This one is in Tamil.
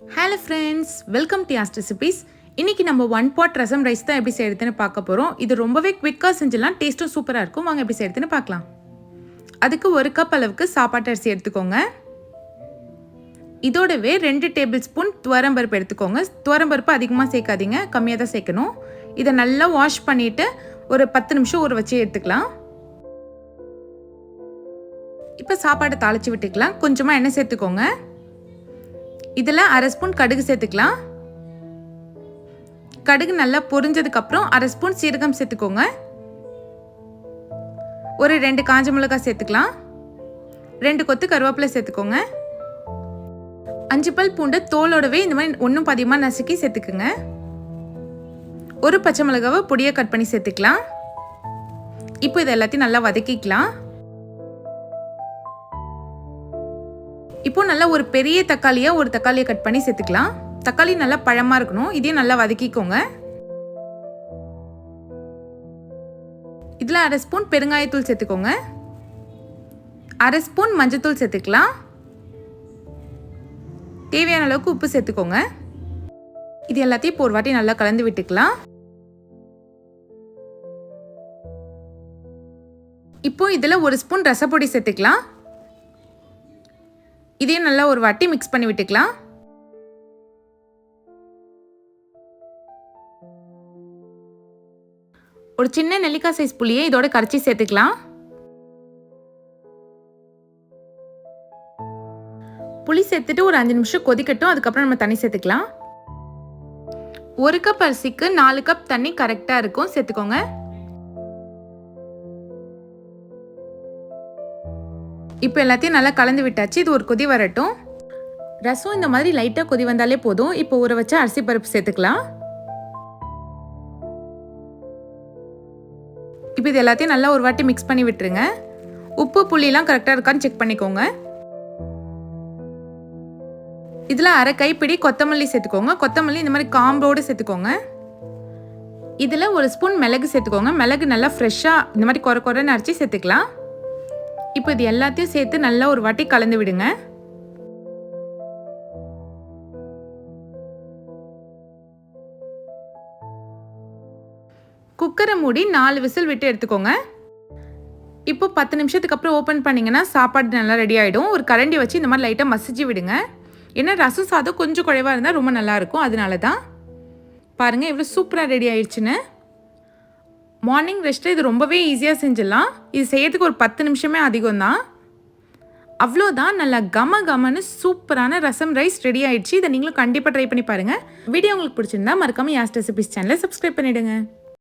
ஹலோ ஃப்ரெண்ட்ஸ் வெல்கம் டு ஆஸ்ட் ரெசிபீஸ் இன்றைக்கி நம்ம ஒன் பாட் ரசம் ரைஸ் தான் எப்படி செய்யறதுன்னு பார்க்க போகிறோம் இது ரொம்பவே குவிக்காக செஞ்சிடலாம். டேஸ்ட்டும் சூப்பராக இருக்கும். வாங்க எப்படி செய்யறதுன்னு பார்க்கலாம். அதுக்கு ஒரு கப் அளவுக்கு சாப்பாட்டு அரிசி எடுத்துக்கோங்க. இதோடவே ரெண்டு டேபிள் ஸ்பூன் துவரம்பருப்பு எடுத்துக்கோங்க. துவரம்பருப்பு அதிகமாக சேர்க்காதீங்க. கம்மியாக தான் சேர்க்கணும். இதை நல்லா வாஷ் பண்ணிவிட்டு ஒரு பத்து நிமிஷம் ஊற வச்சு எடுத்துக்கலாம். இப்போ சாப்பாடை தாளித்து விட்டுக்கலாம். கொஞ்சமாக எண்ணெய் சேர்த்துக்கோங்க. இதில் அரை ஸ்பூன் கடுகு சேர்த்துக்கலாம். கடுகு நல்லா பொரிஞ்சதுக்கப்புறம் அரை ஸ்பூன் சீரகம் சேர்த்துக்கோங்க. ஒரு ரெண்டு காஞ்ச மிளகாய் சேர்த்துக்கலாம். ரெண்டு கொத்து கருவேப்பிலை சேர்த்துக்கோங்க. அஞ்சு பல் பூண்டு தோலோடவே இந்த மாதிரி ஒன்றும் பதியமாக நசுக்கி சேர்த்துக்குங்க. ஒரு பச்சை மிளகாவை பொடியை கட் பண்ணி சேர்த்துக்கலாம். இப்போ இது எல்லாத்தையும் நல்லா வதக்கிக்கலாம். இப்போ நல்லா ஒரு பெரிய தக்காளியாக ஒரு தக்காளியை கட் பண்ணி சேர்த்துக்கலாம். தக்காளி நல்லா பழமாக இருக்கணும். இதையும் நல்லா வதக்கிக்கோங்க. இதில் அரை ஸ்பூன் பெருங்காயத்தூள் சேர்த்துக்கோங்க. அரை ஸ்பூன் மஞ்சத்தூள் சேர்த்துக்கலாம். தேவையான அளவுக்கு உப்பு சேர்த்துக்கோங்க. இது எல்லாத்தையும் இப்போ ஒரு வாட்டி நல்லா கலந்து விட்டுக்கலாம். இப்போ இதில் ஒரு ஸ்பூன் ரசப்பொடி சேர்த்துக்கலாம். இதையும் நல்லா ஒரு வாட்டி மிக்ஸ் பண்ணி விட்டுக்கலாம். ஒரு சின்ன நெல்லிக்காய் சைஸ் புளியை இதோட கரைச்சி சேர்த்துக்கலாம். புளி சேர்த்துட்டு ஒரு அஞ்சு நிமிஷம் கொதிக்கட்டும் அதுக்கப்புறம் நம்ம தண்ணி சேர்த்துக்கலாம். ஒரு கப் அரிசிக்கு நாலு கப் தண்ணி கரெக்டாக இருக்கும் சேர்த்துக்கோங்க. இப்போ எல்லாத்தையும் நல்லா கலந்து விட்டாச்சு இது ஒரு கொதி வரட்டும். ரசம் இந்த மாதிரி லைட்டாக கொதி வந்தாலே போதும். இப்போ ஊற வச்ச அரிசி பருப்பு சேர்த்துக்கலாம். இப்போ இது எல்லாத்தையும் நல்லா ஒரு வாட்டி மிக்ஸ் பண்ணி விட்டுருங்க. உப்பு புளியெலாம் கரெக்டாக இருக்கான்னு செக் பண்ணிக்கோங்க. இதில் அரை கைப்பிடி கொத்தமல்லி சேர்த்துக்கோங்க. கொத்தமல்லி இந்த மாதிரி காம்போடு சேர்த்துக்கோங்க. இதில் ஒரு ஸ்பூன் மிளகு சேர்த்துக்கோங்க. மிளகு நல்லா ஃப்ரெஷ்ஷாக இந்த மாதிரி குறை குறைன்னு அரைச்சி சேர்த்துக்கலாம். இப்போ இது எல்லாத்தையும் சேர்த்து நல்லா ஒரு வாட்டி கலந்து விடுங்க. குக்கரை மூடி நாலு விசில் விட்டு எடுத்துக்கோங்க. இப்போ பத்து நிமிஷத்துக்கு அப்புறம் ஓப்பன் பண்ணிங்கன்னா சாப்பாடு நல்லா ரெடி ஆகிடும் ஒரு கரண்டி வச்சு இந்த மாதிரி லைட்டாக மசிச்சு விடுங்க. ஏன்னா ரசம் சாதம் கொஞ்சம் குறைவாக இருந்தால் ரொம்ப நல்லாயிருக்கும் அதனால தான் பாருங்கள் இவ்வளோ சூப்பராக ரெடி ஆயிடுச்சுன்னு மார்னிங் ரெஸ்ட்டு இது ரொம்பவே ஈஸியாக செஞ்சிடலாம். இது செய்யறதுக்கு ஒரு பத்து நிமிஷமே அதிகம் தான் அவ்வளோதான் நல்லா கம கமன்னு சூப்பரான ரசம் ரைஸ் ரெடி ஆயிடுச்சு. இதை நீங்களும் கண்டிப்பாக ட்ரை பண்ணி பாருங்கள் வீடியோ உங்களுக்கு பிடிச்சிருந்தா மறக்காமல் யாஸ்ட் ரெசிபிஸ் சேனலை சப்ஸ்கிரைப் பண்ணிவிடுங்க